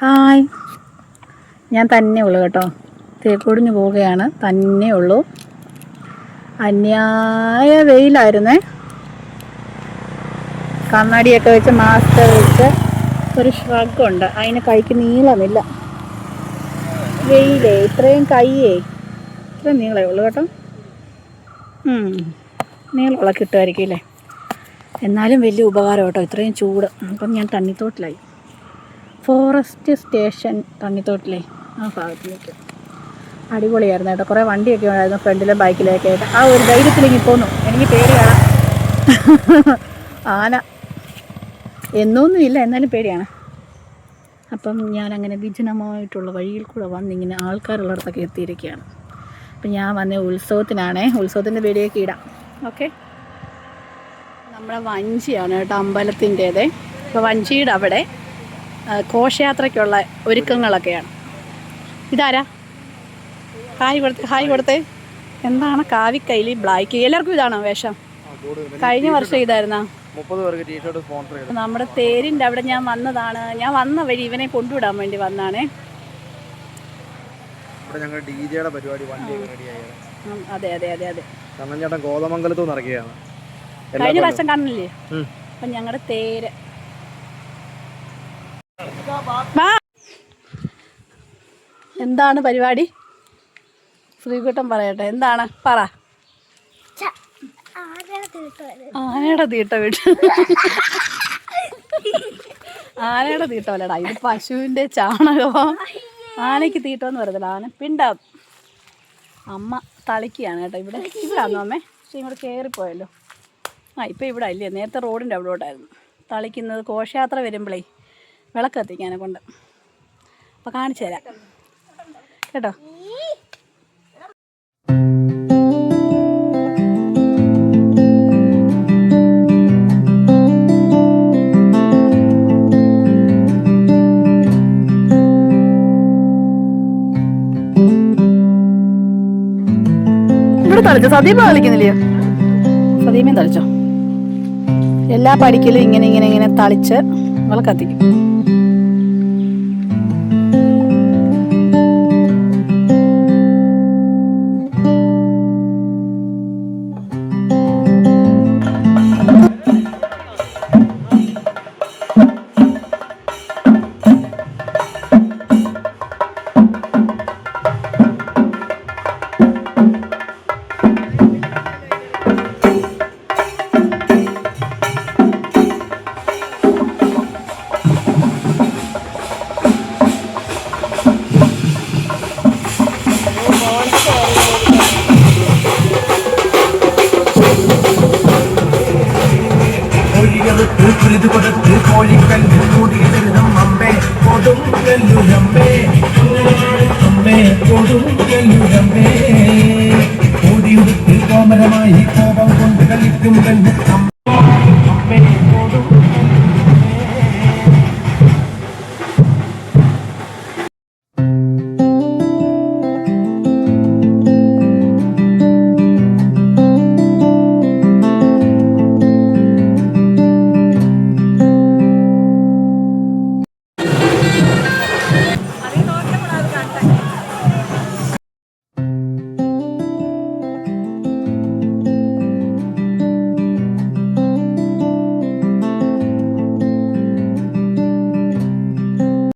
Hi. ഞാൻ തന്നെ ഉള്ളു കേട്ടോ. തേക്കോടിഞ്ഞ് പോവുകയാണ്. തന്നെ ഉള്ളു. അന്യായ വെയിലായിരുന്നേ. കണ്ണാടിയൊക്കെ വെച്ച് മാസ്ക് വെച്ച് ഒരു ഷ്രഗുണ്ട് അതിന് കൈക്ക് നീളമില്ല. വെയിലേ ഇത്രയും കൈയേ. ഇത്രയും നീളമേ ഉള്ളൂ കേട്ടോ. നീളമുള്ള കിട്ടുമായിരിക്കും അല്ലേ? എന്നാലും വലിയ ഉപകാരം കേട്ടോ. ഇത്രയും ചൂട്. അപ്പം ഞാൻ തണ്ണിത്തോട്ടിലായി. ഫോറസ്റ്റ് സ്റ്റേഷൻ തണ്ണിത്തോട്ടിലെ ആ ഭാഗത്തിലേക്ക്. അടിപൊളിയായിരുന്നു കേട്ടോ. കുറേ വണ്ടിയൊക്കെ ഉണ്ടായിരുന്നു ഫ്രണ്ടിലും ബൈക്കിലൊക്കെ ആയിട്ട്. ആ ഒരു ധൈര്യത്തിലേക്ക് പോന്നു. എനിക്ക് പേടിയാണ്. ആന. എന്നൊന്നുമില്ല എന്നാലും പേടിയാണ്. അപ്പം അങ്ങനെ വിജനമായിട്ടുള്ള വഴിയിൽ കൂടെ വന്നിങ്ങനെ ആൾക്കാരുള്ളിടത്തൊക്കെ എത്തിയിരിക്കുകയാണ്. അപ്പം ഞാൻ വന്ന ഉത്സവത്തിനാണേ. ഉത്സവത്തിന്റെ പേടിയൊക്കെ ഇടാം. ഓക്കെ? നമ്മുടെ വഞ്ചിയാണ് കേട്ടോ അമ്പലത്തിന്റേത്. അപ്പോൾ വഞ്ചിയുടെ അവിടെ ഘോഷയാത്രയ്ക്കുള്ള ഒരുക്കങ്ങളൊക്കെയാണ്. ഇതാരാ? ഹായ് കൊടുത്ത് ഹായ് കൊടുത്തേ. എന്താണ് കാവിക്കൈലി ബ്ലാക്ക് എല്ലാവർക്കും ഇതാണോ വേഷം? കഴിഞ്ഞ വർഷം ഇതായിരുന്നാ? നമ്മുടെ തേരിന്റെ അവിടെ ഞാൻ വന്നതാണ്. ഞാൻ വന്ന വഴി ഇവനെ കൊണ്ടുവിടാൻ വേണ്ടി വന്നാണേ. അതെ അതെ അതെ അതെ. കഴിഞ്ഞ വർഷം പ്രാവശ്യം കാണുന്നില്ലേ ഉം. അപ്പം ഞങ്ങളുടെ തേര് എന്താണ് പരിപാടി? ശ്രീകുട്ടൻ പറയട്ടെ എന്താണ്? പറ. ആനയുടെ തീട്ട വീട്ട് ആനയുടെ തീട്ടമല്ലടാ ഇത് പശുവിന്റെ ചാണകമോ ആനയ്ക്ക് തീട്ടമെന്ന് പറയത്തില്ല. ആന പിണ്ടാവും അമ്മ തളിക്കുകയാണ് കേട്ടോ ഇവിടെ. ഇവിടാന്നോ അമ്മേ? പക്ഷേ ഇങ്ങോട്ട് കയറിപ്പോയല്ലോ ആ ഇപ്പം ഇവിടെ ഇല്ലേ? നേരത്തെ റോഡിന്റെ അവിടോട്ടായിരുന്നു. തളിക്കുന്നത് ഘോഷയാത്ര വരുമ്പോഴേ വിളക്ക് കത്തിക്കാനെ കൊണ്ട്. അപ്പോൾ കാണിച്ചു തരാം കേട്ടോ. ഇവിടെ തളിച്ചോ? സദീപ കളിക്കുന്നില്ലയോ സദീമയും തളിച്ചോ? എല്ലാ പടിക്കലും ഇങ്ങനെ ഇങ്ങനെ ഇങ്ങനെ തളിച്ച് നമ്മൾ கல்லுடம்பே அம்மே கொடும் கல்லுடம்பே ஓடிவிட்டு கோமரமாய் கோபம் கொண்டு கழிக்கும் அம்மே. கொடும்